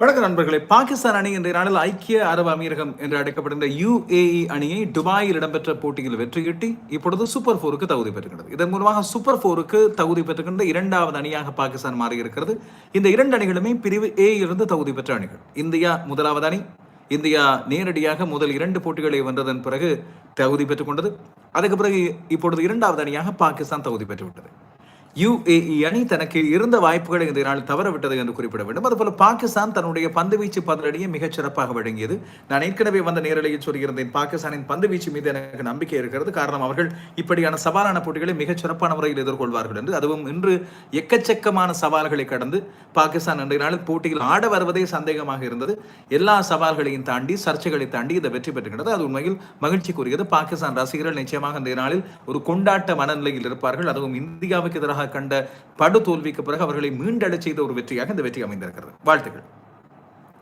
வணக்கம் நண்பர்களே. பாகிஸ்தான் அணி இன்றைய நாளில் ஐக்கிய அரபு அமீரகம் என்று அழைக்கப்படுகிற யுஏஇ அணியை துபாயில் இடம்பெற்ற போட்டியில் வெற்றியிட்டு இப்பொழுது சூப்பர் போருக்கு தகுதி பெறுகிறது இதன் மூலமாக சூப்பர் போருக்கு தகுதி பெற்றுகின்ற இரண்டாவது அணியாக பாகிஸ்தான் மாறியிருக்கிறது. இந்த இரண்டு அணிகளுமே பிரிவு ஏ இருந்து தகுதி பெற்ற அணிகள். இந்தியா முதலாவது அணி. இந்தியா நேரடியாக முதல் இரண்டு போட்டிகளை வென்றதன் பிறகு தகுதி பெற்றுக்கொண்டது அதுக்கு பிறகு இப்பொழுது இரண்டாவது அணியாக பாகிஸ்தான் தகுதி பெற்றுவிட்டது. யுஏஇ அணி தனக்கு இருந்த வாய்ப்புகளை இந்த நாள் தவறவிட்டது என்று குறிப்பிட வேண்டும். அதுபோல பாகிஸ்தான் தன்னுடைய பந்துவீச்சு பதிலடியை மிகச் சிறப்பாக வழங்கியது. நான் ஏற்கனவே வந்த நேரலையில் சொல்லியிருந்தேன் பாகிஸ்தானின் பந்துவீச்சு மீது எனக்கு நம்பிக்கை இருக்கிறது. காரணம் அவர்கள் இப்படியான சவாலான போட்டிகளை மிகச் சிறப்பான முறையில் எதிர்கொள்வார்கள் என்று. அதுவும் இன்று எக்கச்சக்கமான சவால்களை கடந்து பாகிஸ்தான் இன்றைய நாளில் போட்டியில் ஆட வருவதே சந்தேகமாக இருந்தது. எல்லா சவால்களையும் தாண்டி சர்ச்சைகளை தாண்டி இதை வெற்றி பெற்றுகிறது அது உண்மையில் மகிழ்ச்சிக்குரியது. பாகிஸ்தான் ரசிகர்கள் நிச்சயமாக இந்த நாளில் ஒரு கொண்டாட்ட மனநிலையில் இருப்பார்கள். அதுவும் இந்தியாவுக்கு எதிராக கண்ட படு தோல்விக்கு பிறகு அவர்களை மீண்டடை செய்த ஒரு வெற்றியாக இந்த வெற்றி அமைந்திருக்கிறது. வாழ்த்துக்கள்.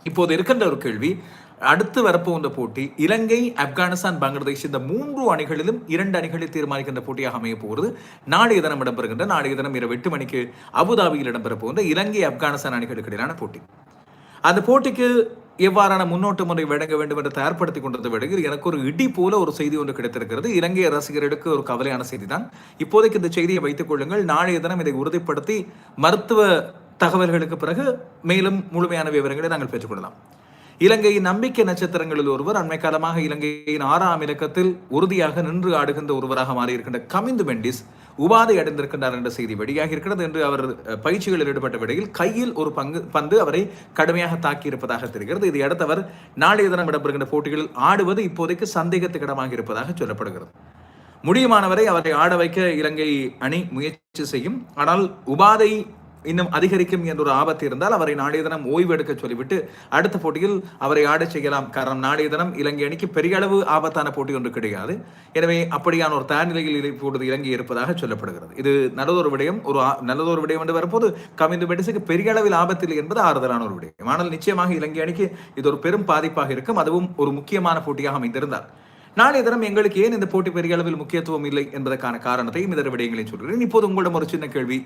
இப்போது இருக்கின்ற ஒரு கேள்வி அடுத்து வரப்போகின்ற போட்டி இலங்கை ஆப்கானிஸ்தான் பங்களாதேஷ் இந்த மூன்று அணிகளிலும் இரண்டு அணிகளை தீர்மானிக்கின்ற போட்டியாக அமைய போகிறது. நாளைய தினம் இடம்பெறுகின்ற நாளைய தினம் இரவு எட்டு மணிக்கு அபுதாபியில் இடம்பெற போகின்ற இலங்கை ஆப்கானிஸ்தான் அணிகளுக்கு இடையிலான போட்டி. அந்த போட்டிக்கு எவ்வாறான முன்னோட்டு முறை வழங்க வேண்டும் என்று தயார்படுத்திக் கொண்டது விடையில் எனக்கு ஒரு இடி போல ஒரு செய்தி ஒன்று கிடைத்திருக்கிறது. இலங்கை ரசிகர்களுக்கு ஒரு கவலையான செய்தி தான் இப்போதைக்கு இந்த செய்தியை வைத்துக் கொள்ளுங்கள். நாளைய தினம் இதை உறுதிப்படுத்தி மருத்துவ தகவல்களுக்கு பிறகு மேலும் முழுமையான விவரங்களை நாங்கள் பெற்றுக்கொள்ளலாம் இலங்கையின் நம்பிக்கை நட்சத்திரங்களில் ஒருவர் அண்மை காலமாக இலங்கையின் ஆறாம் இலக்கத்தில் உறுதியாக நின்று ஆடுகின்ற ஒருவராக மாறியிருக்கின்ற கமிந்து மெண்டிஸ் உபாதை அடைந்திருக்கின்றார் என்ற செய்தி வெளியாகி இருக்கிறது என்று அவர் பயிற்சிகளில் ஈடுபட்ட விடையில் கையில் ஒரு பங்கு பந்து அவரை கடுமையாக தாக்கி இருப்பதாக தெரிகிறது இதையடுத்து அவர் நாளைய தினம் இடம்பெறுகின்ற போட்டிகளில் ஆடுவது இப்போதைக்கு சந்தேகத்துக்கிடமாக இருப்பதாக சொல்லப்படுகிறது. முடியுமானவரை அவரை ஆட வைக்க இலங்கை அணி முயற்சி செய்யும். ஆனால் உபாதை இன்னும் அதிகரிக்கும் என்ற ஒரு ஆபத்து இருந்தால் அவரை நாளைய தினம் ஓய்வு எடுக்க சொல்லிவிட்டு அடுத்த போட்டியில் அவரை ஆடச் செய்யலாம். காரணம் நாளைய தினம் இலங்கை அணிக்கு பெரிய அளவு ஆபத்தான போட்டி ஒன்று கிடையாது. எனவே அப்படியான ஒரு தயார் நிலையில் இப்பொழுது இலங்கை இருப்பதாக சொல்லப்படுகிறது. இது நல்லதொரு விடயம். ஒரு நல்லதொரு விடயம் என்று வரும்போது கவிந்து மெடிஸுக்கு பெரிய அளவில் ஆபத்தில் என்பது ஆறுதலான ஒரு விடயம். ஆனால் நிச்சயமாக இலங்கை அணிக்கு இது ஒரு பெரும் பாதிப்பாக இருக்கும். அதுவும் ஒரு முக்கியமான போட்டியாக அமைந்திருந்தார் நாளைய தினம் எங்களுக்கு ஏன் இந்த போட்டி பெரிய அளவில் முக்கியத்துவம் இல்லை என்பதற்கான காரணத்தையும் இதர விடயங்களையும் சொல்கிறேன். இப்போது உங்களிடம் ஒரு சின்ன கேள்வி.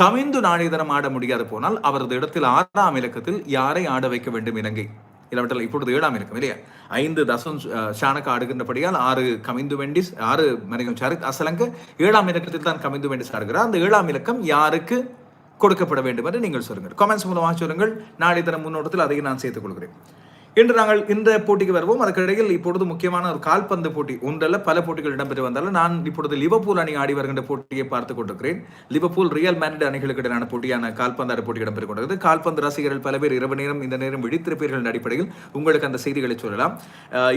கவிந்து நாளைய ஆட முடியாது போனால் அவரது இடத்தில் ஆறாம் இலக்கத்தில் யாரை ஆட வைக்க வேண்டும் இலங்கை? இல்லாவற்றில் இப்பொழுது ஏழாம் இலக்கம் இல்லையா? ஐந்து தசம் ஷானக்கு ஆடுகின்றபடியால் ஆறு கமிந்து வெண்டிஸ் ஆறு மனிதம் சரித் அசலங்க ஏழாம் இலக்கத்தில் தான் கமிந்து வெண்டிஸ் ஆடுகிறார் அந்த ஏழாம் இலக்கம் யாருக்கு கொடுக்கப்பட வேண்டும் என்று நீங்கள் சொல்லுங்கள். கமெண்ட்ஸ் மூலமாக சொல்லுங்கள். நாளை தினம் முன்னோட்டத்தில் அதையும் நான் சேர்த்துக் கொள்கிறேன். இன்று நாங்கள் இந்த போட்டிக்கு வருவோம். அதற்கிடையில் இப்பொழுது முக்கியமான ஒரு கால்பந்து போட்டி ஒன்றல்ல பல போட்டிகள் இடம்பெற்று வந்தாலும் நான் இப்பொழுது லிவர்பூல் அணி ஆடி வருகின்ற போட்டியை பார்த்துக் கொண்டிருக்கிறேன். லிவர்பூல் ரியல் மேனிட் அணிகளுக்கு இடையான போட்டியான கால்பந்தாடு போட்டி இடம்பெற்று கொண்டிருக்கிறது. கால்பந்து ரசிகர்கள் பல பேர் இரவு நேரம் இந்த நேரம் விழித்திருப்பீர்கள் அடிப்படையில் உங்களுக்கு அந்த செய்திகளை சொல்லலாம்.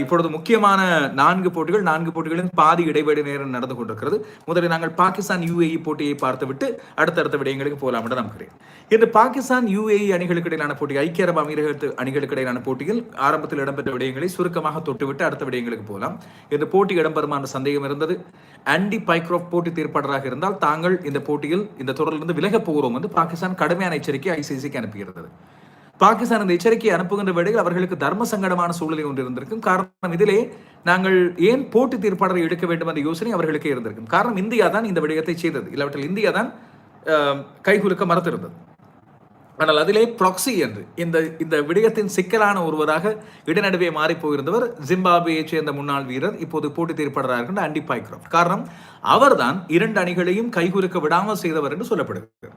இப்பொழுது முக்கியமான நான்கு போட்டிகள் நான்கு போட்டிகளின் பாதி இடைவெளி நேரம் நடந்து கொண்டிருக்கிறது. முதலில் நாங்கள் பாகிஸ்தான் யூஏஇ போட்டியை பார்த்துவிட்டு அடுத்தடுத்த விடயங்களுக்கு போகலாம் என்று நம்புகிறேன். இன்று பாகிஸ்தான் யுஏஇ அணிகளுக்கு இடையிலான போட்டி ஐக்கிய அரபு அமீரகத்து அணிகளுக்கு இடையிலான போட்டியில் ஆரம்பத்தில் இடம்பெற்ற விடயங்களை சுருக்கமாக தொட்டுவிட்டு அடுத்த விடயங்களுக்கு போகலாம். இந்த போட்டி இடம்பெறுமான சந்தேகம் இருந்தது. ஆண்டி பைக்ரோஃப் போட்டி தீர்ப்பாளராக இருந்தால் தாங்கள் இந்த போட்டியில் இந்த தொடரிலிருந்து விலகப் போகிறோம் என்று பாகிஸ்தான் கடுமையான எச்சரிக்கை ஐசிசிக்கு அனுப்பியிருந்தது பாகிஸ்தான் இந்த எச்சரிக்கை அனுப்புகின்ற வேளையில் அவர்களுக்கு தர்ம சங்கடமான சூழ்நிலை ஒன்று இருந்திருக்கும். காரணம் இதிலே நாங்கள் ஏன் போட்டி தீர்ப்பாளரை எடுக்க வேண்டும் என்ற யோசனை அவர்களுக்கே இருந்திருக்கும். காரணம் இந்தியா தான் இந்த விடயத்தை செய்தது. இல்லாவற்றில் இந்தியா தான் கைகுலுக்க மறுத்திருந்தது. ஆனால் அதிலே ப்ராக்சி என்று இந்த இந்த விடயத்தின் சிக்கலான ஒருவராக இடைநடுவே மாறி போயிருந்தவர் ஜிம்பாபேயை சேர்ந்த முன்னாள் வீரர் இப்போது போட்டி தீர்ப்பாளராக இருக்கின்ற அண்டி பாய்க்ராஃப்ட் காரணம் அவர்தான் இரண்டு அணிகளையும் கைகுலுக்க விடாமல் செய்தவர் என்று சொல்லப்படுகிறது.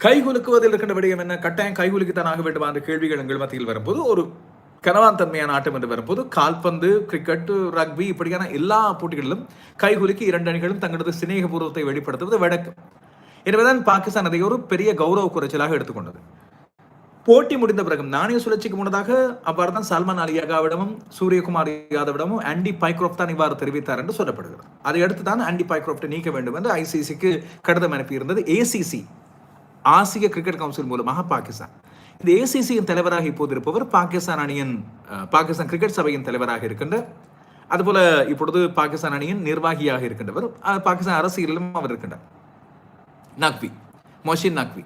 கைகுலுக்குவதில் இருக்கின்ற விடயம் என்ன? கட்டாயம் கைகுலுக்கித்தான் ஆக வேண்டுமா என்ற கேள்விகள் எங்கள் மத்தியில் வரும்போது ஒரு கனவான் தன்மையான ஆட்டம் என்று வரும்போது கால்பந்து கிரிக்கெட் ரக்பி இப்படியான எல்லா போட்டிகளிலும் கைகுலுக்கி இரண்டு அணிகளும் தங்களது சிநேகபூர்வத்தை வெளிப்படுத்துவது வழக்கம். எனவேதான் பாகிஸ்தான் அதை ஒரு பெரிய கௌரவ குறைச்சலாக எடுத்துக்கொண்டது. போட்டி முடிந்த பிறகு நாணய சுழற்சிக்கு முன்னதாக அவ்வாறு தான் சல்மான் அலி யகாவிடமும் சூரியகுமார் யாதவிடமும் ஆண்டி பைக்ரோப் தான் இவ்வாறு தெரிவித்தார் என்று சொல்லப்படுகிறது. அதை அடுத்து தான் ஆண்டி பைக்ரோப்டை நீக்க வேண்டும் என்று ஐசிசிக்கு கடிதம் அனுப்பியிருந்தது ஏசிசி ஆசிய கிரிக்கெட் கவுன்சில் மூலமாக பாகிஸ்தான். இந்த ஏசிசியின் தலைவராக இப்போது இருப்பவர் பாகிஸ்தான் அணியின் பாகிஸ்தான் கிரிக்கெட் சபையின் தலைவராக இருக்கின்ற அதுபோல இப்பொழுது பாகிஸ்தான் அணியின் நிர்வாகியாக இருக்கின்றவர் பாகிஸ்தான் அரசியலிலும் அவர் இருக்கின்றார். நக்வி மொஷின் நக்வி.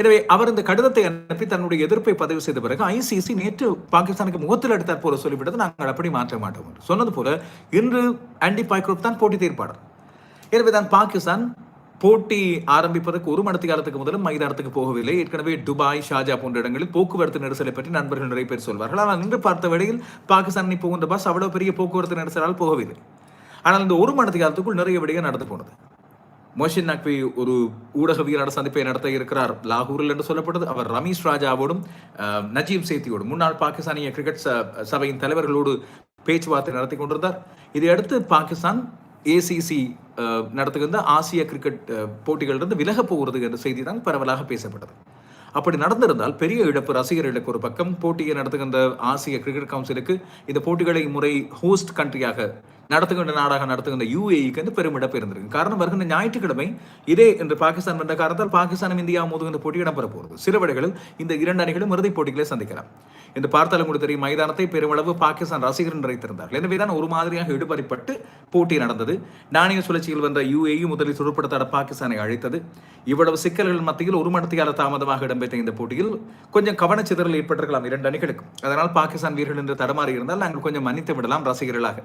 எனவே அவர் இந்த கடிதத்தை அனுப்பி தன்னுடைய எதிர்ப்பை பதிவு செய்த பிறகு ஐசிசி நேற்று பாகிஸ்தானுக்கு முகத்தில் எடுத்தார் போல சொல்லிவிட்டது. நாங்கள் அப்படி மாற்ற மாட்டோம் என்று சொன்னது போல இன்று ஆண்டி பாய்க்ரூப் தான் போட்டி தீர்ப்பாளர். எனவே தான் பாகிஸ்தான் போட்டி ஆரம்பிப்பதற்கு ஒரு மணி காலத்துக்கு முதலும் மைதானத்துக்கு போகவில்லை. ஏற்கனவே துபாய் ஷாஜா போன்ற இடங்களில் போக்குவரத்து நெரிசலை பற்றி நண்பர்கள் நிறைய பேர் சொல்வார்கள். ஆனால் நின்று பார்த்த வேளையில் பாகிஸ்தான் போகின்ற பஸ் அவ்வளவு பெரிய போக்குவரத்து நெரிசலால் போகவில்லை. ஆனால் இந்த ஒரு மணி காலத்துக்குள் நிறைய விடையாக நடந்து போனது. மொஷின் நக்வி ஒரு ஊடகவியலாளர் சந்திப்பை நடத்த இருக்கிறார். லாகூரில் என்று சொல்லப்பட்டது அவர் ரமேஷ் ராஜாவோடும் நஜீம் நஜீப் சேத்தியோடும் முன்னாள் பாகிஸ்தானிய கிரிக்கெட் ச- சபையின் தலைவர்களோடு பேச்சுவார்த்தை நடத்தி கொண்டிருந்தார். இதையடுத்து பாகிஸ்தான் ஏசிசி நடத்துகின்ற ஆசிய கிரிக்கெட் போட்டிகளிலிருந்து விலகப் போகிறது என்ற செய்தி தான் பரவலாக பேசப்பட்டது. அப்படி நடந்திருந்தால் பெரிய இழப்பு ரசிகர்களுக்கு ஒரு பக்கம். போட்டியை நடத்துகின்ற ஆசிய கிரிக்கெட் கவுன்சிலுக்கு இந்த போட்டிகளை முறை ஹோஸ்ட் கண்ட்ரியாக நடத்துகின்ற நாடாக நடத்துகின்ற யூஏஇக்கு வந்து பெரும் இருந்திருக்கு காரணம் வருகின்ற ஞாயிற்றுக்கிழமை இதே என்று பாகிஸ்தான் வந்த காரணத்தால் பாகிஸ்தானும் இந்தியா மோதுகின்ற போட்டி இடம்பெற போகிறது. சில வேளைகளில் இந்த இரண்டு அணிகளும் இறுதிப் போட்டிகளை சந்திக்கலாம். இந்த பார்த்தாலும் கூட தெரியும் மைதானத்தை பெருமளவு பாகிஸ்தான் ரசிகர்கள் நிறைத்திருந்தார்கள் எனவேதான் ஒரு மாதிரியாக இடுபறிப்பட்டு போட்டி நடந்தது. நாணய சுழற்சியில் வந்த யுஏஇ முதலில் சுடுபடுத்தாட பாகிஸ்தானை அழைத்தது. இவ்வளவு சிக்கல்கள் மத்தியில் ஒரு மணத்தியால தாமதமாக இடம்பெற்ற இந்த போட்டியில் கொஞ்சம் கவனச்சிதறல் ஏற்பட்டிருக்கலாம் இரண்டு அணிகளுக்கும். அதனால் பாகிஸ்தான் வீரர்கள் என்று தடமாறி இருந்தால் நாங்கள் கொஞ்சம் மன்னித்து விடலாம் ரசிகர்களாக.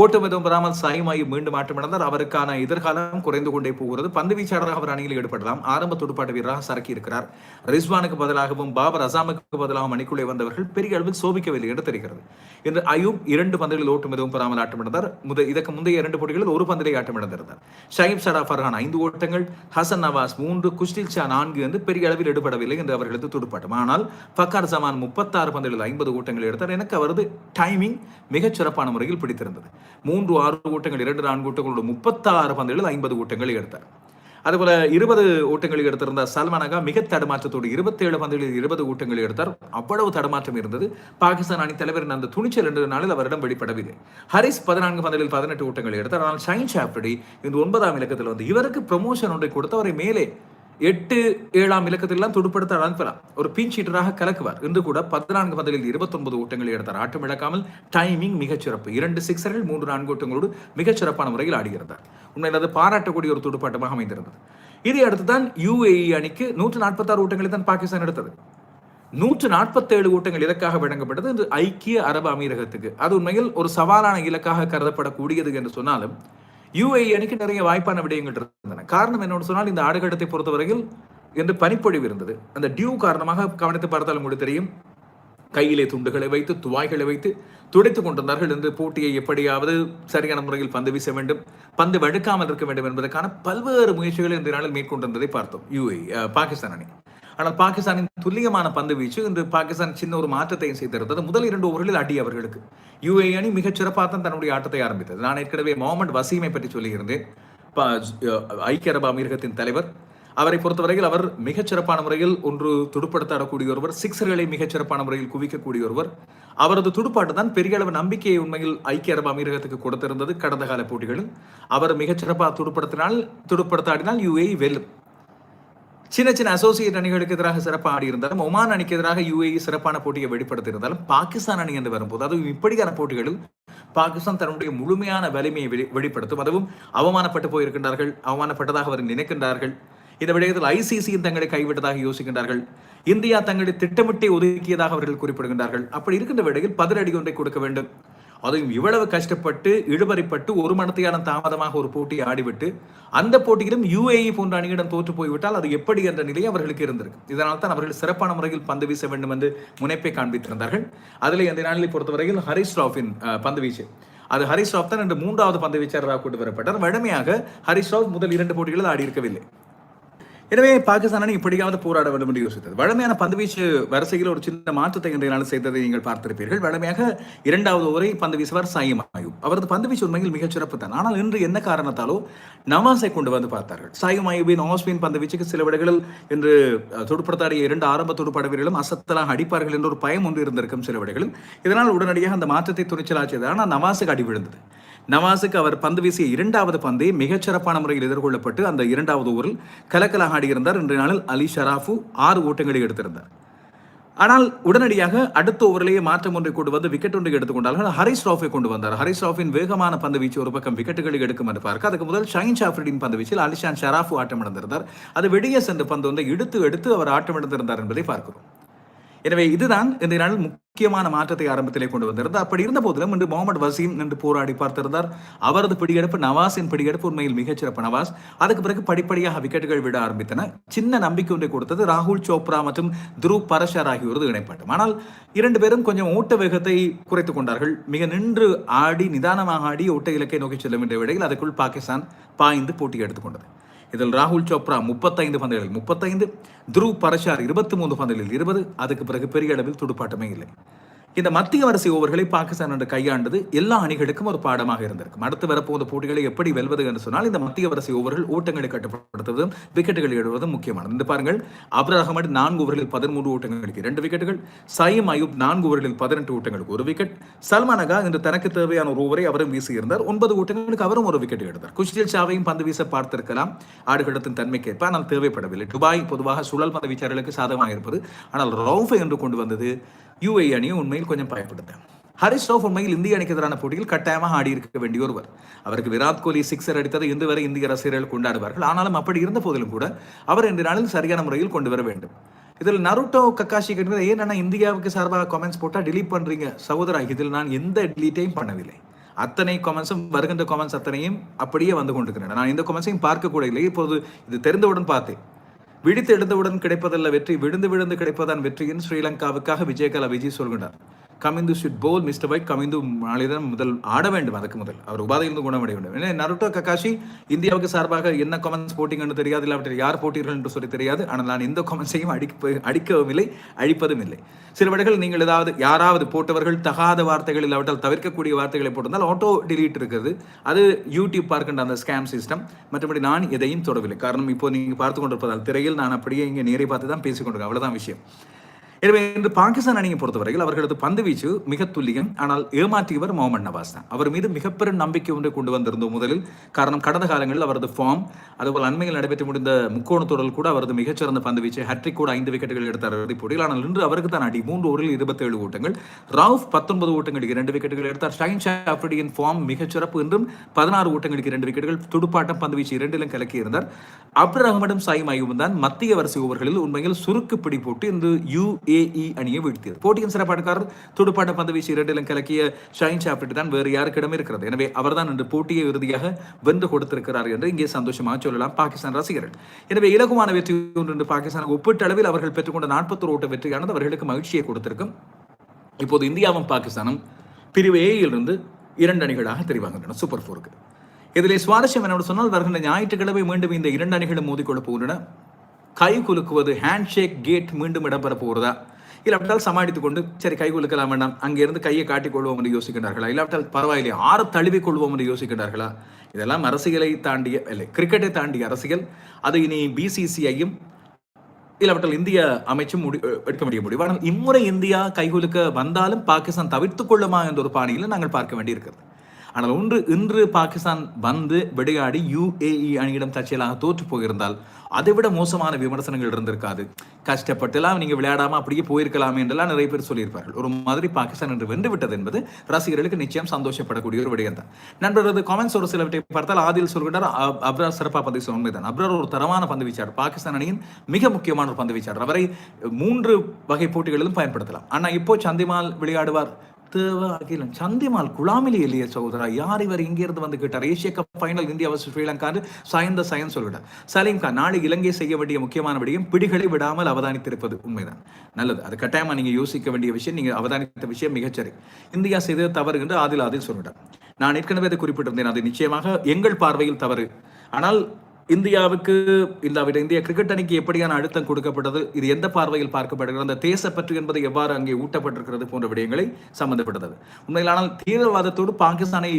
ஓட்டம் எதுவும் பெறாமல் சாயமாகி மீண்டும் ஆட்டமிழந்தார் அவருக்கான எதிர்காலம் குறைந்து கொண்டே போகிறது. பந்து வீச்சாளராக அவர் அணியில் ஈடுபடலாம். ஆரம்ப துடுப்பாட்ட வீரராக சரக்கி இருக்கிறார். ரிஸ்வானுக்கு பதிலாகவும் பாபர் அசாமுக்கு பதிலாகவும் அணிக்குள்ளே வந்தவர்கள் பெரிய அளவில் சோபிக்கவில்லை என்று தெரிகிறது. இன்று அயூப் இரண்டு பந்துகளில் ஓட்டம் எதுவும் பெறாமல் ஆட்டமிழந்தார் முத இதற்கு முந்தைய இரண்டு போட்டிகளில் ஒரு பந்திலே ஆட்டமிழந்திருந்தார் ஷஹீப் ஷரா ஃபர்ஹான் ஐந்து ஓட்டங்கள் ஹசன் நவாஸ் மூன்று குஷ்டில் ஷா நான்கு என்று பெரிய அளவில் ஈடுபடவில்லை என்று அவர்களது துடுப்பாட்டம். ஆனால் ஃபக்கார் ஜமான் முப்பத்தாறு பந்துகளில் ஐம்பது ஓட்டங்கள் எடுத்தார். எனக்கு அவரது டைமிங் மிகச் சிறப்பான முறையில் பிடித்திருந்தது. மூன்று ஆறு ஓட்டங்கள் இரண்டு நான்கு ஓட்டங்களோட முப்பத்தாறு பந்துகளில் ஐம்பது ஓட்டங்களை எடுத்தார். அதுபோல இருபது ஓட்டங்களை எடுத்திருந்த சல்மானகா மிக தடுமாற்றத்தோடு இருபத்தேழு பந்துகளில் இருபது ஓட்டங்களை எடுத்தார். அவ்வளவு தடுமாற்றம் இருந்தது. பாகிஸ்தான் அணி தலைவரின் அந்த துணிச்சல் இரண்டு நாளில் அவரிடம் வெளிப்படவில்லை. ஹரிஸ் பதினான்கு பந்துகளில் பதினெட்டு ஓட்டங்களை எடுத்தார். ஆனால் ஷைன் சாப்டி இந்த ஒன்பதாம் இலக்கத்தில் வந்து இவருக்கு ப்ரமோஷன் ஒன்றை கொடுத்து அவரை மேலே எட்டு ஏழாம் இலக்கத்திலாம் துடுப்படுத்த அனுப்பலாம் ஒரு பின் சீட்டராக கலக்குவார். இன்று கூட பதினான்கு பந்தலில் இருபத்தொன்பது ஓட்டங்களை எடுத்தார். ஆட்டம் இழக்காமல் டைமிங் மிகச்சிறப்பு இரண்டு சிக்ஸர்கள் மூன்று நான்கு ஓட்டங்களோடு மிகச்சிறப்பான முறையில் ஆடுகிறார் உண்மையில் அது பாராட்டக்கூடிய ஒரு துடுப்பாட்டமாக அமைந்திருந்தது. இதை அடுத்து தான் யுஏஇ அணிக்கு நூற்று நாற்பத்தாறு ஓட்டங்களை தான் பாகிஸ்தான் எடுத்தது. நூற்று நாற்பத்தேழு ஓட்டங்கள் இலக்காக வழங்கப்பட்டது. இன்று ஐக்கிய அரபு அமீரகத்துக்கு. அது உண்மையில் ஒரு சவாலான இலக்காக கருதப்படக்கூடியது என்று சொன்னாலும் யூஐ அணிக்கு நிறைய வாய்ப்பான விடயங்கள் இருந்தன. காரணம் என்னன்னு சொன்னால் இந்த ஆடுகட்டத்தை பொறுத்தவரையில் என்று பனிப்பொழிவு இருந்தது. அந்த டியூ காரணமாக கவனித்து பார்த்தாலும் கூட தெரியும். கையிலே துண்டுகளை வைத்து துவாய்களை வைத்து துடைத்துக் கொண்டிருந்தார்கள். என்று போட்டியை எப்படியாவது சரியான முறையில் பந்து வீச வேண்டும் பந்து வழுக்காமல் இருக்க வேண்டும் என்பதற்கான பல்வேறு முயற்சிகளை இந்த நாளில் மேற்கொண்டிருந்ததை பார்த்தோம். யூஏ பாகிஸ்தான் அணி. ஆனால் பாகிஸ்தானின் துல்லியமான பந்து வீச்சு இன்று பாகிஸ்தான் சின்ன ஒரு மாற்றத்தையும் செய்திருந்தது. முதல் இரண்டு ஓவர்களில் அடி அவர்களுக்கு. யுஏ அணி மிகச் சிறப்பாக தான் தன்னுடைய ஆட்டத்தை ஆரம்பித்தது. நான் ஏற்கனவே மொஹமட் வசீமை பற்றி சொல்லியிருந்தேன். ஐக்கிய அரபு அமீரகத்தின் தலைவர். அவரை பொறுத்தவரையில் அவர் மிகச் சிறப்பான முறையில் ஒன்று துடுப்படுத்தாடக்கூடிய ஒருவர் சிக்ஸர்களை மிகச் சிறப்பான முறையில் குவிக்கக்கூடிய ஒருவர். அவரது துடுப்பாட்டு தான் பெரிய அளவு நம்பிக்கையை உண்மையில் ஐக்கிய அரபு அமீரகத்துக்கு கொடுத்திருந்தது கடந்த கால போட்டிகளில். அவர் மிகச் சிறப்பாக துடுப்படுத்தினால் துடுப்படுத்தாடினால் யுஏஇ வெல்லும். சின்ன சின்ன அசோசியேட் அணிகளுக்கு எதிராக சிறப்பாக ஆடி இருந்தாலும் ஒமான் அணிக்கு எதிராக யூஏஇ சிறப்பான போட்டியை வெளிப்படுத்தி இருந்தாலும் பாகிஸ்தான் அணி என்று வரும்போது அதுவும் இப்படியான போட்டிகளில் பாகிஸ்தான் தன்னுடைய முழுமையான வலிமையை வெளி வெளிப்படுத்தும். அதுவும் அவமானப்பட்டு போயிருக்கின்றார்கள் அவமானப்பட்டதாக அவர் நினைக்கின்றார்கள். இந்த விடயத்தில் ஐசிசியும் தங்களை கைவிட்டதாக யோசிக்கின்றார்கள். இந்தியா தங்களை திட்டமிட்டே ஒதுக்கியதாக அவர்கள் குறிப்பிடுகின்றார்கள். அப்படி இருக்கின்ற விடையில் பதிலடி ஒன்றை கொடுக்க வேண்டும். அதுவும் இவ்வளவு கஷ்டப்பட்டு இழுபறிப்பட்டு ஒரு மணத்தையான தாமதமாக ஒரு போட்டியை ஆடிவிட்டு அந்த போட்டியிலும் யுஏஇ போன்ற அணியிடம் தோற்று போய்விட்டால் அது எப்படி என்ற நிலை அவர்களுக்கு இருந்திருக்கு. இதனால் தான் அவர்கள் சிறப்பான முறையில் பந்து வீச வேண்டும் என்று முனைப்பை காண்பித்திருந்தார்கள். அதில் இந்த நாளிலை பொறுத்தவரையில் ஹரிஷ் ராஃபின் பந்து வீச்சு. அது ஹரிஷ் ராவ் தான் என்று மூன்றாவது பந்து வீச்சாளராக கொண்டு வரப்பட்டார். வழமையாக ஹரிஷ் ராவ் முதல் இரண்டு போட்டிகளில் ஆடி இருக்கவில்லை எனவே பாகிஸ்தான் அணி இப்படியாவது போராட வேண்டும் என்று யோசித்தது. வழமையான பந்துவீச்சு வரிசையில் ஒரு சின்ன மாற்றத்தை இன்றைய நாள் செய்ததை நீங்கள் பார்த்திருப்பீர்கள். வழமையாக இரண்டாவது ஓவரை பந்து வீசுவார் சாயிம் ஆயுப். அவரது பந்துவீச்சு உண்மையில் மிகச் சிறப்பு தான் ஆனால் இன்று என்ன காரணத்தாலோ நவாஸை கொண்டு வந்து பார்த்தார்கள். சாயிம் ஆயுபின் ஆஸ்பின் பந்துவீச்சுக்கு சில விடைகளில் இன்று தொடுப்படுத்தாடிய இரண்டு ஆரம்ப துடுப்பாட வீரர்களும் அசத்தலாக அடிப்பார்கள் என்ற ஒரு பயம் ஒன்று இருந்திருக்கும் சில விடைகளில். இதனால் உடனடியாக அந்த மாற்றத்தை துணிச்சலாச்சியது ஆனால் நவாஸுக்கு அடி விழுந்தது. நவாஸுக்கு அவர் பந்து வீசிய இரண்டாவது பந்தை மிகச் சிறப்பான முறையில் எதிர்கொள்ளப்பட்டு அந்த இரண்டாவது ஓவரில் கலக்கலாக ஆடியிருந்தார். இன்றைய நாளில் அலி ஷராஃபு ஆறு ஓட்டங்களை எடுத்திருந்தார். ஆனால் உடனடியாக அடுத்த ஓவரிலேயே மாற்றம் ஒன்றை கொண்டு வந்து விக்கெட் ஒன்றை எடுத்துக்கொண்டார்கள் ஹரிஸ் ராஃபை கொண்டு வந்தார். ஹரிஸ் ராஃபின் வேகமான பந்து வீச்சு ஒரு பக்கம் விக்கெட்டுகளை எடுக்கும் என்று பார்க்க அதுக்கு முதல் ஷைன் ஷாஃப்ரிடின் பந்து வீச்சில் அலிஷான் ஷராஃபு ஆட்டம் இழந்திருந்தார் அது வெளியே சென்ற பந்து வந்து இழுத்து எடுத்து அவர் ஆட்டமிழந்திருந்தார் என்பதை பார்க்கிறோம். எனவே இதுதான் இந்த நாள் முக்கியமான மாற்றத்தை ஆரம்பத்திலே கொண்டு வந்திருந்தது. அப்படி இருந்த போதிலும் இன்று முகமது வசீம் என்று போராடி பார்த்திருந்தார். அவரது பிடியெடுப்பு நவாஸின் பிடியெடுப்பு உண்மையில் மிகச்சிறப்பு நவாஸ். அதுக்கு பிறகு படிப்படியாக விக்கெட்டுகள் விட ஆரம்பித்தன. சின்ன நம்பிக்கை ஒன்றை கொடுத்தது ராகுல் சோப்ரா மற்றும் துருவ் பரஷர் ஆகியோரது இணைப்பாட்டம். ஆனால் இரண்டு பேரும் கொஞ்சம் ஓட்ட வேகத்தை குறைத்துக் கொண்டார்கள். மிக நின்று ஆடி நிதானமாக ஆடி ஓட்ட இலக்கை நோக்கி செல்லும் என்ற வேளையில் அதற்குள் பாகிஸ்தான் பாய்ந்து போட்டி எடுத்துக்கொண்டது இதில் ராகுல் சோப்ரா முப்பத்தைந்து பந்துகளில் முப்பத்தைந்து துருவ் பரஷார் இருபத்தி மூன்று பந்துகளில் இருபது அதுக்கு பிறகு பெரிய அளவில் துடுப்பாட்டமே இல்லை. இந்த மத்திய வரிசை ஓவர்களை பாகிஸ்தான் என்று கையாண்டது எல்லா அணிகளுக்கும் ஒரு பாடமாக இருந்திருக்கும். அடுத்து வரப்போகிற போட்டிகளை எப்படி வெல்வது என்று சொன்னால் இந்த மத்திய வரிசை ஓவர்கள் ஓட்டங்களை கட்டுப்படுத்துவதும் விக்கெட்டுகள் இடுவதும் முக்கியமானது. இந்த பாருங்கள் அப்ரர் அகமது நான்கு ஓவர்களில் பதிமூன்று ஓட்டங்களுக்கு இரண்டு விக்கெட்டுகள் சயீம் அயூப் நான்கு ஓவர்களில் பதினெட்டு ஓட்டங்களுக்கு ஒரு விக்கெட் சல்மான் அகா இன்று தனக்கு தேவையான ஒரு ஓவரை அவரும் வீசியிருந்தார் ஒன்பது ஓட்டங்களுக்கு அவரும் ஒரு விக்கெட் எடுத்தார். குஷ்டில் ஷாவையும் பந்து வீச பார்த்திருக்கலாம் ஆடுகளத்தின் தன்மைக்கேற்ப ஆனால் தேவைப்படவில்லை. துபாய் பொதுவாக சுழல் பந்து வீச்சாளர்களுக்கு சாதகமாக இருப்பது ஆனால் ரவுஃபை என்று கொண்டு வந்தது யுஏ அணியை உண்மையில் கொஞ்சம் பயப்படுத்தேன். ஹரிஷ் ரவுஃப் உண்மையில் இந்திய அணிக்கு எதிரான போட்டியில் கட்டாயமாக ஆடி இருக்க வேண்டிய ஒருவர். அவருக்கு விராட் கோலி சிக்ஸர் அடித்ததை இன்று வரை இந்திய ரசிகர்கள் கொண்டாடுவார்கள். ஆனாலும் அப்படி இருந்த போதிலும் கூட அவர் இந்த நாளில் சரியான முறையில் கொண்டு வர வேண்டும். இதில் நருட்டோ கக்காஷி கேட்கிறது ஏன்னா இந்தியாவுக்கு சார்பாக கமெண்ட்ஸ் போட்டால் டிலீட் பண்ணுறீங்க சகோதரா இதில் நான் எந்த டிலீட்டையும் பண்ணவில்லை. அத்தனை கமெண்ட்ஸும் வருகின்ற கமெண்ட்ஸ் அத்தனையும் அப்படியே வந்து கொண்டிருக்கிறேன் நான் இந்த கமெண்ட்ஸையும் பார்க்க கூட இல்லை. இப்போது இது தெரிந்தவுடன் பார்த்தேன். விழித்து எழுந்தவுடன் கிடைப்பதல்ல வெற்றி விழுந்து விழுந்து கிடைப்பதான் வெற்றியின் ஸ்ரீலங்காவுக்காக விஜயகலா விஜய் சொல்கிறார். Kamindu should bowl Mr White Kamindu நாளைதான் முதல் ஆட வேண்டும் அதுக்கு முதல். அவர் உபாதையிலிருந்து குணமடைய வேண்டும். ஏன்னா நருட்டோ கக்காஷி இந்தியாவுக்கு சார்பாக என்ன கமெண்ட்ஸ் போட்டிங்கன்னு தெரியாது இல்லாவிட்டால் யார் போட்டீர்கள் என்று சொல்லி தெரியாது. ஆனால் நான் எந்த கமெண்ட்ஸையும் அடிக்க அடிக்கவும் இல்லை அழிப்பதும் இல்லை. சில விடைகள் நீங்கள் ஏதாவது யாராவது போட்டவர்கள் தகாத வார்த்தைகள் இல்லாவிட்டால் தவிர்க்கக்கூடிய வார்த்தைகளை போட்டிருந்தால் ஆட்டோ டிலீட் இருக்கிறது அது யூடியூப் பார்க்கின்ற அந்த ஸ்கேம் சிஸ்டம் மற்றபடி நான் எதையும் தொடவில்லை. காரணம் இப்போ நீங்கள் பார்த்து கொண்டிருப்பதால் திரையில் நான் அப்படியே இங்கே நேரை பார்த்து தான் பேசிக்கொண்டிருக்கேன் அவ்வளோதான் விஷயம். எனவே இன்று பாகிஸ்தான் அணியை பொறுத்தவரையில் அவர்களது பந்து வீச்சு மிக துல்லியம். ஆனால் ஏமாற்றியவர் முகமது நவாஸ் தான். அவர் மீது மிகப்பெரும் நம்பிக்கை ஒன்றை கொண்டு வந்திருந்தோம் முதலில். காரணம் கடந்த காலங்களில் அவரது ஃபார்ம் அதுபோல் அண்மையில் நடைபெற்று முடிந்த முக்கோண தொடரில் கூட அவரது மிகச்சிறந்த பந்து வீச்சு ஹட்ரிக் கூட ஐந்து விக்கெட்டுகள் எடுத்தார் இறுதிப் போட்டியில் ஆனால் இன்று அவருக்கு தான் அடி. மூன்று ஓரில் இருபத்தேழு ஓட்டங்கள். ராவ் பத்தொன்பது ஓட்டங்களுக்கு இரண்டு விக்கெட்டுகள் எடுத்தார். ஷைன் ஷாஃப்ரிடியின் ஃபார்ம் மிகச்சிறப்பு என்றும் பதினாறு ஓட்டங்களுக்கு இரண்டு விக்கெட்டுகள் துடுப்பாட்டம் பந்து வீச்சு இரண்டிலும் கலக்கி இருந்தார். அப்துல் அகமடும் சாயும் ஐயூபும் தான் மத்திய வரிசை ஓவர்களில் உண்மையில் சுருக்கு பிடி போட்டு ஏஇ e அணியை வீழ்த்தியது. போட்டியின் சிறப்பாடுக்காரர் துடுப்பாட்ட பந்து வீச்சு இரண்டிலும் கலக்கிய ஷைன் சாப்பிட்டு தான் வேறு யாருக்கிடம் இருக்கிறது. எனவே அவர்தான் இன்று போட்டியை இறுதியாக வென்று கொடுத்திருக்கிறார் என்று இங்கே சந்தோஷமாக சொல்லலாம் பாகிஸ்தான் ரசிகர்கள். எனவே இலகுவான வெற்றி ஒன்று இன்று ஒப்பிட்ட அளவில் அவர்கள் பெற்றுக்கொண்ட நாற்பத்தொரு ஓட்ட வெற்றியானது அவர்களுக்கு மகிழ்ச்சியை கொடுத்திருக்கும். இப்போது இந்தியாவும் பாகிஸ்தானும் பிரிவு ஏயிலிருந்து இரண்டு அணிகளாக தெரிவாகின்றன சூப்பர் ஃபோருக்கு. இதிலே சுவாரஸ்யம் என்னோட சொன்னால் வருகின்ற ஞாயிற்றுக்கிழமை மீண்டும் இந்த இரண்டு அணிகளும் மோதிக்கொள்ள போகின்றன. கை குலுக்குவது ஹேண்ட்ஷேக் கேட் மீண்டும் இடம்பெற போகிறதா? இல்லாவிட்டால் சமாளித்துக் கொண்டு சரி கை குலுக்கலாம் வேண்டாம் அங்கிருந்து கையை காட்டிக்கொள்வோம் என்று யோசிக்கின்றார்களா? இல்லாவிட்டால் பரவாயில்லை ஆற தழுவிக் கொள்வோம் என்று யோசிக்கின்றார்களா? இதெல்லாம் அரசியலை தாண்டிய இல்லை கிரிக்கெட்டை தாண்டிய அரசியல். அது இனி பிசிசிஐயும் இல்லாவிட்டால் இந்திய அமைச்சும் முடி எடுக்க முடிய முடியும். ஆனால் இம்முறை இந்தியா கைகுலுக்க வந்தாலும் பாகிஸ்தான் தவிர்த்து கொள்ளுமா என்ற ஒரு பாணியில் நாங்கள் பார்க்க வேண்டியிருக்கிறது. ஆனால் ஒன்று இன்று பாகிஸ்தான் வந்து விளையாடி யுஏஇ அணியிடம் தற்செயலாக தோற்று போயிருந்தால் அதை விட மோசமான விமர்சனங்கள் இருந்திருக்காது. கஷ்டப்பட்டுலாம் நீங்க விளையாடாம அப்படியே போயிருக்கலாம் என்றெல்லாம் நிறைய பேர் சொல்லியிருப்பார்கள். ஒரு மாதிரி பாகிஸ்தான் என்று வென்று விட்டது என்பது ரசிகர்களுக்கு நிச்சயம் சந்தோஷப்படக்கூடிய ஒரு விடயம் தான். நண்பர்களது காமெண்ட்ஸ் ஒரு சிலவற்றை பார்த்தால் ஆதில் சொல்கிறார் அப்ரார் சிறப்பாக பந்து உண்மைதான். அப்ரார் ஒரு தரமான பந்து வீச்சாளர் பாகிஸ்தான் அணியின் மிக முக்கியமான ஒரு பந்து வீச்சாளர். அவரை மூன்று வகை போட்டிகளிலும் பயன்படுத்தலாம். ஆனால் இப்போ சந்திமால் விளையாடுவார் தேவ அகிலம் சந்திமால் குழாமிலி இல்லையே சகோதரா. யார் இவர் இங்கிருந்து வந்து கேட்டார்? Asia cup final India versus Sri Lanka சாய்ந்த சயன் சொல்லிட்டார். சலீம் கான் நாளை இலங்கை செய்ய வேண்டிய முக்கியமான விடயம் பிடிகளை விடாமல் அவதானித்திருப்பது உண்மைதான். நல்லது. அது கட்டாயமா நீங்க யோசிக்க வேண்டிய விஷயம். நீங்க அவதானித்த விஷயம் மிகச்சரி இந்தியா செய்தது தவறு என்று ஆதில் ஆதில் சொல்லிட்டார். நான் ஏற்கனவே அதை குறிப்பிட்டிருந்தேன். அது நிச்சயமாக எங்கள் பார்வையில் தவறு. ஆனால் இந்தியாவுக்கு இந்த இந்திய கிரிக்கெட் அணிக்கு எப்படியான அழுத்தம் கொடுக்கப்பட்டது இது எந்த பார்வையில் பார்க்கப்படுகிறது அந்த தேசப்பற்று என்பது எவ்வாறு அங்கே ஊட்டப்பட்டிருக்கிறது போன்ற விடயங்களை சம்பந்தப்பட்டது. உண்மையிலானால் தீவிரவாதத்தோடு பாகிஸ்தானை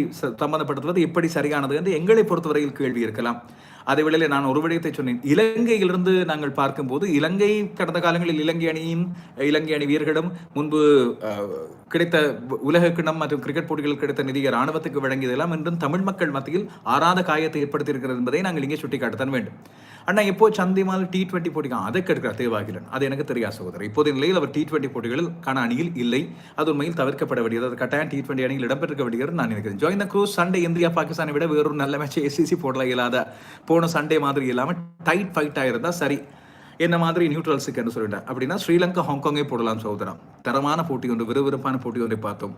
சம்பந்தப்படுத்துவது எப்படி சரியானது என்று எங்களை பொறுத்தவரையில் கேள்வி இருக்கலாம். அதே வேளையில் நான் ஒரு விடயத்தை சொன்னேன். இலங்கையிலிருந்து நாங்கள் பார்க்கும்போது இலங்கை கடந்த காலங்களில் இலங்கை அணியும் இலங்கை அணி வீரர்களும் முன்பு கிடைத்த உலக கிணம் மற்றும் கிரிக்கெட் போட்டிகள் கிடைத்த நிதியை ராணுவத்துக்கு வழங்கியதெல்லாம் இன்றும் தமிழ் மக்கள் மத்தியில் ஆறாத காயத்தை ஏற்படுத்தியிருக்கிறது என்பதை நாங்கள் இங்கே சுட்டிக்காட்டத்தான் வேண்டும். அண்ணா எப்போ சந்திமால் டி டுவெண்ட்டி போட்டிக்கு அதை கெடுக்கிறார் தேவாகிலன். அது எனக்கு தெரியாது சகோதரர் இப்போதைய நிலையில் அவர் டி டுவெண்ட்டி போட்டிகளில் காண அணியில் இல்லை. அது உண்மையில் தவிர்க்கப்பட வேண்டியது. அது கட்டாயம் டி டுவெண்ட்டி அணியில் இடம்பெற்றிருக்க வேண்டியது நான் நினைக்கிறேன். Join the cruise Sunday India பாகிஸ்தானை விட வேறொரு நல்ல மேட்ச் எஸ்சிசி போடல இல்லாத போன சண்டே மாதிரி இல்லாமல் டைட் ஃபைட்டாக இருந்தால் சரி. என்ன மாதிரி நியூட்ரல்ஸுக்கு என்று சொல்லிட்டேன் அப்படின்னா ஸ்ரீலங்கா ஹாங்காங்கே போடலாம் சகோதரம் தரமான போட்டி ஒன்று விறுவிறுப்பான போட்டி ஒன்றை பார்த்தோம்.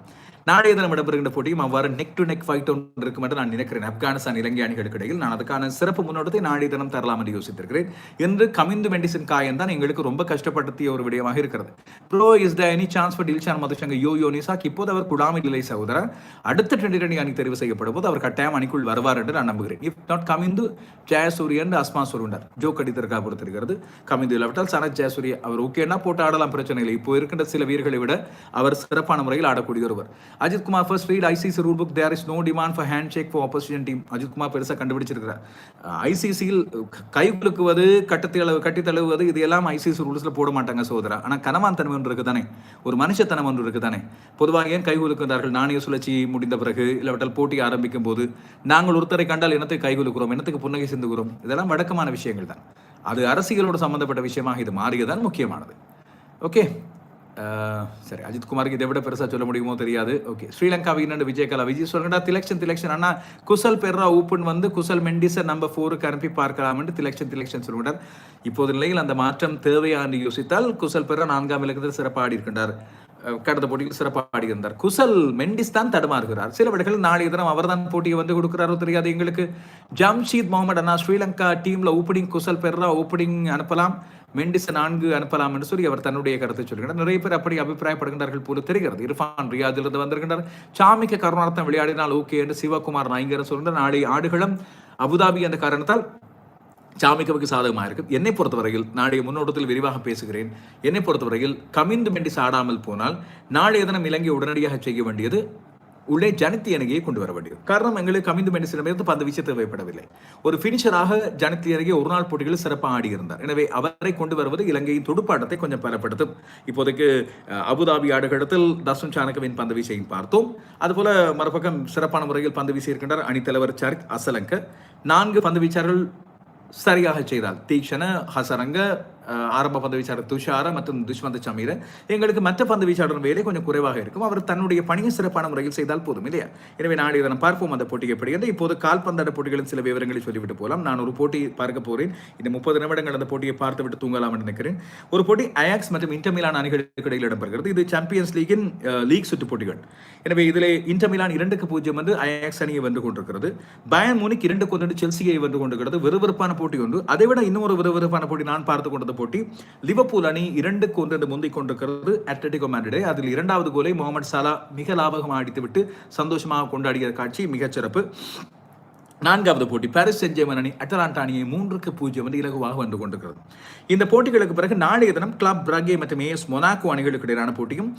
நாளைய தினம் இடம்பெறுகின்ற போட்டியும் அவ்வாறு நெக் டு நெக் ஃபைட் ஒன்று இருக்கும் என்று நான் நினைக்கிறேன். ஆப்கானிஸ்தான் இலங்கை அணிகளுக்கு இடையில் நான் அதுக்கான சிறப்பு முன்னோட்டத்தை நாளைய தினம் தரலாம் என்று யோசித்திருக்கிறேன். என்று கமிந்து மெண்டிசன் காயம் தான் எங்களுக்கு ரொம்ப கஷ்டப்படுத்திய ஒரு விடயமாக இருக்கிறது. Bro is the any chance for Dilshan Madushanka யோ யோ நிசாக் இப்போது அவர் குடாமில் இல்லை சகோதரர் அடுத்த டுவெண்டி டுவெண்டி அணி தெரிவு செய்யப்படும் போது அவர் கட்டாயம் அணிக்குள் வருவார் என்று நான் நம்புகிறேன். இஃப் நாட் கமிந்து ஜெயசூரியன் அஸ்மா சூரியன் ஜோ கடிதற்காக பொறுத்திருக்கிறது. கமிந்து இல்லாவிட்டால் சனத் ஜெயசூரிய அவர் ஓகேன்னா போட்டு ஆடலாம் பிரச்சனை இல்லை. இப்போ இருக்கின்ற சில வீரர்களை விட அவர் சிறப்பான முறையில் ஆடக்கூடிய ஒருவர் Ajith Kumar first read ICC rule book there is no demand for handshake for opposition team Ajith Kumar பெருசாக கண்டுபிடிச்சிருக்கிறார். ஐசிசியில் கை குலுக்குவது கட்டத்தை அளவு கட்டி தழுவுவது இது எல்லாம் ஐசிசி ரூல்ஸில் போட மாட்டாங்க சோதரா ஆனால் கனவான் தன்மை ஒன்று இருக்குதானே? ஒரு மனுஷத்தனம் ஒன்று இருக்குதானே? பொதுவாக ஏன் கை குலுக்குகிறார்கள்? நாணய சுழற்சி முடிந்த பிறகு இல்லாவிட்டால் போட்டி ஆரம்பிக்கும் போது நாங்கள் ஒருத்தரை கண்டால் இனத்தை கை குலுக்குறோம்? இனத்துக்கு புன்னகை சிந்துகிறோம்? இதெல்லாம் வழக்கமான விஷயங்கள் தான். அது அரசியலோடு சம்மந்தப்பட்ட விஷயமாக இது மாறியதான் முக்கியமானது. ஓகே. சரி அஜித் குமாருக்கு இதை விட பெருசாக சொல்ல முடியுமோ தெரியாது. ஓகே ஸ்ரீலங்காவுக்கு வீரன் விஜயகலா விஜய் சொல்லுங்கடா திலக்ஷன் திலக்ஷன். அண்ணா குசல் பெர்ரா ஓப்பன் வந்து குசல் மெண்டிஸை நம்பர் ஃபோருக்கு அனுப்பி பார்க்கலாம் என்று திலக்ஷன் திலக்ஷன் சொல்லுகிறார். இப்போது நிலையில் அந்த மாற்றம் தேவையா என்று யோசித்தால் குசல் பெர்ரா நான்காம் இலக்கத்தில் சிறப்பாக ஆடி இருக்கின்றார் கடந்த போட்டியில் சிறப்பாக ஆடியிருந்தார். குசல் மெண்டிஸ் தான் தடுமாறுகிறார். சில விடைகள் நாளைய தினம் அவர்தான் போட்டியை வந்து கொடுக்கிறாரோ தெரியாது. எங்களுக்கு ஜம்ஷீத் முகமது அண்ணா ஸ்ரீலங்கா டீம்ல ஓப்பனிங் குசல் பெர்ரா ஓப்பனிங் அனுப்பலாம். மெண்டிஸ் நான்கு அனுப்பலாம் என்று சொல்லி அவர் தன்னுடைய கருத்தை சொல்கிறார். நிறைய பேர் அப்படி அபிப்பிராயப்படுகின்றார்கள் போல தெரிகிறது. இர்ஃபான் ரியாதிலிருந்து வந்திருக்கின்றார். சாமிக்க கருணார்த்தம் விளையாடினால் ஓகே என்று சிவகுமார் நாயங்கர் சொல்கிறார். நாளை ஆடுகளம் அபுதாபி என்ற காரணத்தால் சாமிக்கவுக்கு சாதகமாக இருக்கும் என்னை பொறுத்தவரையில் நாளைய முன்னோட்டத்தில் விரிவாக பேசுகிறேன். என்னை பொறுத்தவரையில் கமிந்து மெண்டி ஆடாமல் போனால் நாளைய தினம் இலங்கை உடனடியாக செய்ய வேண்டியது உள்ளே ஜனத்தி அணியை கொண்டு வர வேண்டியது. காரணம் எங்களுக்கு கமிந்து மெண்டிஸிடமிருந்து பந்து வீச்சு தேவைப்படவில்லை. ஒரு ஃபினிஷராக ஜனத்தி அருகே ஒரு நாள் போட்டிகளில் சிறப்பாக ஆடியிருந்தார் எனவே அவரை கொண்டு வருவது இலங்கையின் துடுப்பாட்டத்தை கொஞ்சம் பலப்படுத்தும். இப்போதைக்கு அபுதாபி ஆடுகளத்தில் தசுன் சானகவின் பந்து வீசையும் பார்த்தோம். அதுபோல மறுபக்கம் சிறப்பான முறையில் பந்து வீசி இருக்கின்றார் அணித்தலைவர் சரித் அசலங்க. நான்கு பந்து வீச்சார்கள் சரியாக செய்தால். தீக்ஷண ஹசரங்க ஆரம்ப பந்து வீச்சாளர் துஷார மற்றும் துஷ்மந்த சமீர. எங்களுக்கு மற்ற பந்து வீச்சாளர் வேலை கொஞ்சம் குறைவாக இருக்கும். அவர் தன்னுடைய பணியை சிறப்பான முறையில் செய்தால் போதும் இல்லையா? எனவே நாளை தினம் பார்ப்போம். அந்த போட்டி எப்படி இப்போது கால்பந்தாட்ட போட்டிகளின் சில விவரங்களை சொல்லிவிட்டு போகலாம். நான் ஒரு போட்டி பார்க்க போகிறேன் இந்த முப்பது நிமிடங்கள் அந்த போட்டியை பார்த்துவிட்டு தூங்கலாம் என்று நினைக்கிறேன். ஒரு போட்டி அயாக்ஸ் மற்றும் இன்டர்மிலான் அணிகளுக்கு இடையில் இடம்பெறுகிறது. இது சாம்பியன்ஸ் லீகின் லீக் சுற்று போட்டிகள். எனவே இதில் இன்டர்மிலான் இரண்டுக்கு பூஜ்ஜியம் வந்து அயாக்ஸ் அணியை வென்று கொண்டிருக்கிறது. பயன் மூனிக் இரண்டுக்கு ஒன்று செல்சியை வென்று கொண்டிருக்கிறது. விறுவிறுப்பான போட்டி ஒன்று. அதை விட இன்னும் ஒரு விறுவிறுப்பான போட்டி நான் பார்த்து கொண்டது போட்டி. லிவர்பூல் அணி இரண்டுக்கு ஒன்று என்று முந்திக் கொண்டிருக்கிறது அட்லட்டிகோ மேட்ரிடே. அதில் இரண்டாவது கோலை முகமது சாலா மிக லாபகமாக அடித்துவிட்டு சந்தோஷமாக கொண்டாடிய காட்சி மிகச்சிறப்பு. நான்காவது போட்டி பாரிஸ் சென்ட் அணி அட்டலாண்டா அணியை மூன்றுக்கு பூஜ்ஜியம் என்று இலகுவாக வந்து கொண்டிருக்கிறது. இந்த போட்டிகளுக்கு பிறகு நாளைய தினம் கிளப் பிராகே மற்றும் ஏஎஸ் மொனாக்கோ அணிகளுக்கு இடையிலான போட்டியும்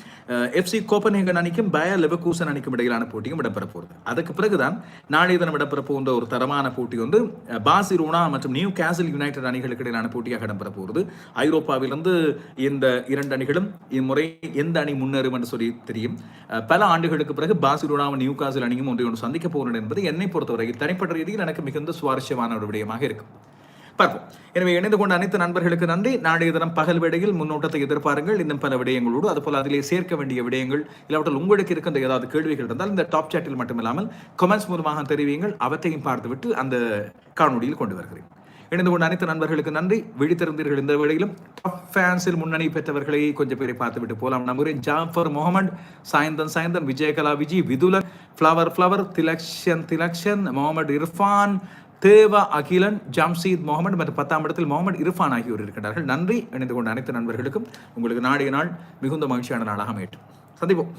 எஃப்சி கோப்பன்ஹேகன் அணிக்கும் பயர் லெவகூசன் அணிக்கும் இடையிலான போட்டியும் இடம்பெற போகிறது அதுக்கு பிறகுதான் நாளைய தினம் இடம்பெற போகின்ற ஒரு தரமான போட்டி வந்து அஹ், மற்றும் நியூ கேசல் யுனைடெட் அணிகளுக்கு இடையிலான போட்டியாக இடம்பெற போகிறது. ஐரோப்பாவிலிருந்து இந்த இரண்டு அணிகளும் இம்முறை எந்த அணி முன்னேறும் என்று சொல்லி தெரியும். பல ஆண்டுகளுக்கு பிறகு பார்சிலோனாவும் நியூ காசல் அணியும் ஒன்றை ஒன்று சந்திக்க போகிறேன் என்பது என்னை பொறுத்தவரை தனிப்பட்ட ரீதியில் எனக்கு மிகுந்த சுவாரஸ்யமான ஒரு விடயமாக இருக்கும். பார்ப்போம். எனவே இணைந்து கொண்ட அனைத்து நண்பர்களுக்கு நன்றி. நாளைய தினம் பகல் வேடையில் முன்னோட்டத்தை எதிர்பாருங்கள். இன்னும் பல விடயங்களோடு அதுபோல் அதிலே சேர்க்க வேண்டிய விடயங்கள் இல்லாவற்றில் உங்களுக்கு இருக்கின்ற ஏதாவது கேள்விகள் இருந்தால் இந்த டாப் சாட்டில் மட்டுமில்லாமல் கமெண்ட்ஸ் மூலமாக தெரிவியுங்கள். அவற்றையும் பார்த்துவிட்டு அந்த காணொலியில் கொண்டு வருகிறேன். இணைந்து கொண்ட அனைத்து நண்பர்களுக்கு நன்றி. விழித்திருந்தீர்கள் இந்த வேளையிலும். டாப் ஃபேன்ஸில் முன்னணி பெற்றவர்களை கொஞ்சம் பேரை பார்த்துவிட்டு போலாம். நம்புகிறேன் ஜாஃபர் முகமது சாயந்தன் சாயந்தன் விஜயகலா விஜி விதுலன் ஃப்ளவர் ஃப்ளவர் திலக்ஷன் திலக்ஷன் முகமது இர்ஃபான் தேவா அகிலன் ஜம்சீத் முகமது மற்றும் பத்தாம் இடத்தில் முகமது இர்ஃபான் ஆகியோர் இருக்கின்றார்கள். நன்றி. இணைந்து கொண்ட அனைத்து நண்பர்களுக்கும் உங்களுக்கு நாடிய நாள் மிகுந்த மகிழ்ச்சியான நாளாக அமையட்டும். சந்திப்போம்.